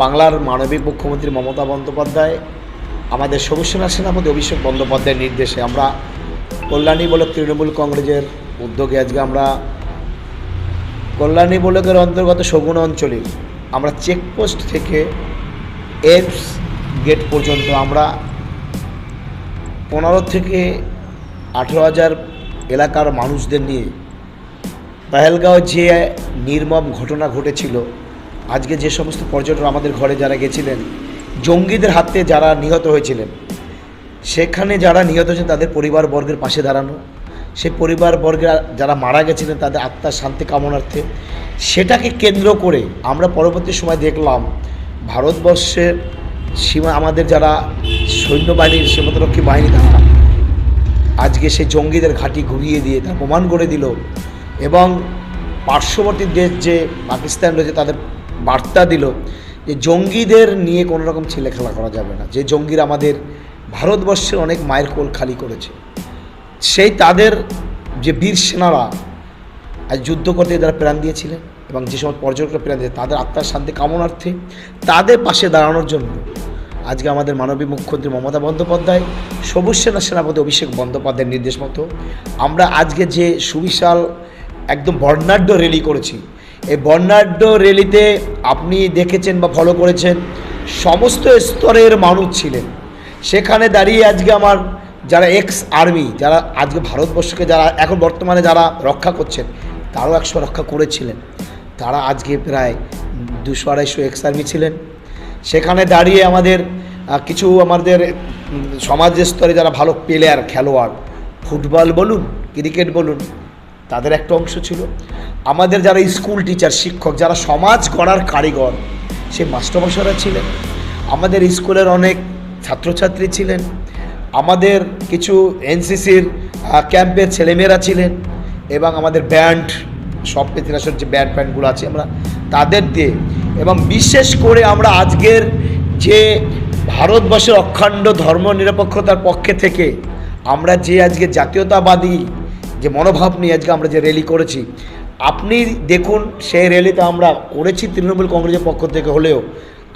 বাংলার মানবিক মুখ্যমন্ত্রী মমতা বন্দ্যোপাধ্যায়, আমাদের সবুজসেনা সেনাপতি অভিষেক বন্দ্যোপাধ্যায়ের নির্দেশে আমরা কল্যাণী ব্লক তৃণমূল কংগ্রেসের উদ্যোগে আজকে আমরা কল্যাণী বলকের অন্তর্গত সগুণ অঞ্চলে আমরা চেকপোস্ট থেকে এপস গেট পর্যন্ত আমরা পনেরো থেকে আঠেরো হাজার এলাকার মানুষদের নিয়ে, পেহেলগাঁও যে নির্মম ঘটনা ঘটেছিল আজকে যে সমস্ত পর্যটক আমাদের ঘরে যারা গেছিলেন, জঙ্গিদের হাতে যারা নিহত হয়েছিলেন, সেখানে যারা নিহত হয়েছেন তাদের পরিবার বর্গের পাশে দাঁড়ানো, সেই পরিবার বর্গের যারা মারা গেছিলেন তাদের আত্মার শান্তি কামনার্থে, সেটাকে কেন্দ্র করে আমরা পরবর্তী সময় দেখলাম ভারতবর্ষের সীমা আমাদের যারা সৈন্যবাহিনীর, সীমান্তরক্ষী বাহিনী তারা আজকে সেই জঙ্গিদের ঘাঁটি ঘুরিয়ে দিয়ে তার প্রমাণ করে দিল এবং পার্শ্ববর্তী দেশ যে পাকিস্তান রয়েছে তাদের বার্তা দিল যে জঙ্গিদের নিয়ে কোনো রকম ছেলে খেলা করা যাবে না। যে জঙ্গিরা আমাদের ভারতবর্ষের অনেক মায়ের কোল খালি করেছে। সেই তাদের যে বীর সেনারা আজ যুদ্ধ করতে যারা প্রাণ দিয়েছিলেন এবং যে সমস্ত পর্যটকরা প্রাণ দিয়েছে, তাদের আত্মার শান্তি কামনার্থে তাদের পাশে দাঁড়ানোর জন্য আজকে আমাদের মাননীয় মুখ্যমন্ত্রী মমতা বন্দ্যোপাধ্যায়, সবুজ সেনা সেনাপতি অভিষেক বন্দ্যোপাধ্যায়ের নির্দেশ মতো আমরা আজকে যে সুবিশাল একদম বর্ণাঢ্য র্যালি করেছি এই বর্ণাঢ্য র্যালিতে আপনি দেখেছেন বা ফলো করেছেন, সমস্ত স্তরের মানুষ ছিলেন। সেখানে দাঁড়িয়ে আজকে আমার যারা এক্স আর্মি যারা আজকে ভারতবর্ষকে যারা এখন বর্তমানে যারা রক্ষা করছেন, তারাও একশো রক্ষা করেছিলেন। তারা আজকে প্রায় দুশো আড়াইশো এক্স আর্মি ছিলেন। সেখানে দাঁড়িয়ে আমাদের কিছু আমাদের সমাজ স্তরে যারা ভালো প্লেয়ার খেলোয়াড়, ফুটবল বলুন, ক্রিকেট বলুন তাদের একটা অংশ ছিল। আমাদের যারা স্কুল টিচার, শিক্ষক, যারা সমাজ গড়ার কারিগর সে মাস্টারমশাইরা ছিলেন। আমাদের স্কুলের অনেক ছাত্রছাত্রী ছিলেন। আমাদের কিছু এনসিসির ক্যাম্পের ছেলেমেয়েরা ছিলেন এবং আমাদের ব্যান্ড, সব পেতিরাসের যে ব্যান্ড প্যান্ডগুলো আছে আমরা তাদের দিয়ে। এবং বিশেষ করে আমরা আজকের যে ভারতবর্ষের অখণ্ড ধর্ম নিরপেক্ষতার পক্ষে থেকে আমরা যে আজকে জাতীয়তাবাদী যে মনোভাব নিয়ে আজকে আমরা যে র্যালি করেছি, আপনি দেখুন সেই র্যালিতে আমরা করেছি তৃণমূল কংগ্রেসের পক্ষ থেকে হলেও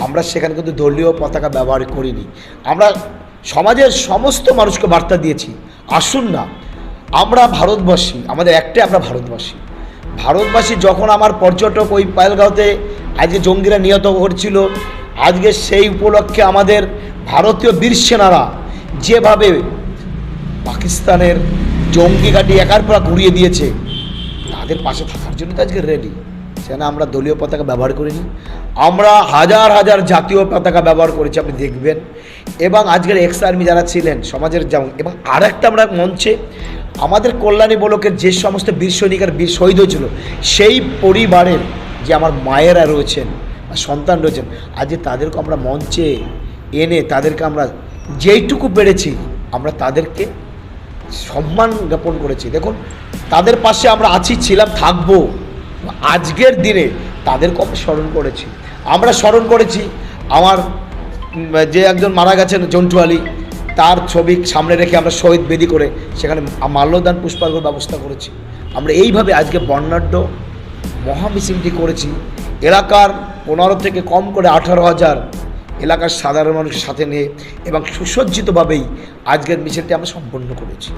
আমরা সেখানে কিন্তু দলীয় পতাকা ব্যবহার করিনি। আমরা সমাজের সমস্ত মানুষকে বার্তা দিয়েছি, আসুন না, আমরা ভারতবাসী, আমাদের একটাই আমরা ভারতবাসী। ভারতবাসী যখন আমার পর্যটক ওই পায়েলগাঁওতে আজকে জঙ্গিরা নিহত করছিল আজকে সেই উপলক্ষে আমাদের ভারতীয় বীর সেনারা যেভাবে পাকিস্তানের জঙ্গি ঘাঁটি একার পর ঘুরিয়ে দিয়েছে। তাদের পাশে থাকার জন্য তো আজকে রেডি সেখানে আমরা দলীয় পতাকা ব্যবহার করিনি। আমরা হাজার হাজার জাতীয় পতাকা ব্যবহার করেছি, আপনি দেখবেন। এবং আজকের এক্স আর্মি যারা ছিলেন, সমাজের যেমন, এবং আর একটা আমরা মঞ্চে, আমাদের কল্যাণী ব্লকের যে সমস্ত বীর সৈনিকের বীর শহীদ হয়েছিল, সেই পরিবারের যে আমার মায়েরা রয়েছেন সন্তান রয়েছেন, আজকে তাদেরকে আমরা মঞ্চে এনে তাদেরকে আমরা যেইটুকু পেরেছি, আমরা তাদেরকে সম্মান জ্ঞাপন করেছি। দেখুন, তাদের পাশে আমরা আছি, ছিলাম, থাকব। আজকের দিনে তাদেরকে আমরা স্মরণ করেছি। আমরা স্মরণ করেছি আমার যে একজন মারা গেছেন, জন্টু আলী, তার ছবি সামনে রেখে আমরা শহীদ বেদি করে সেখানে মাল্যদান পুষ্পার্ঘর ব্যবস্থা করেছি। আমরা এইভাবে আজকে বর্ণাঢ্য মহামিছিলটি করেছি। এলাকার পনেরো থেকে কম করে আঠারো হাজার এলাকার সাধারণ মানুষের সাথে নিয়ে এবং সুসজ্জিতভাবেই আজকের মিছিলটি আমরা সম্পন্ন করেছি।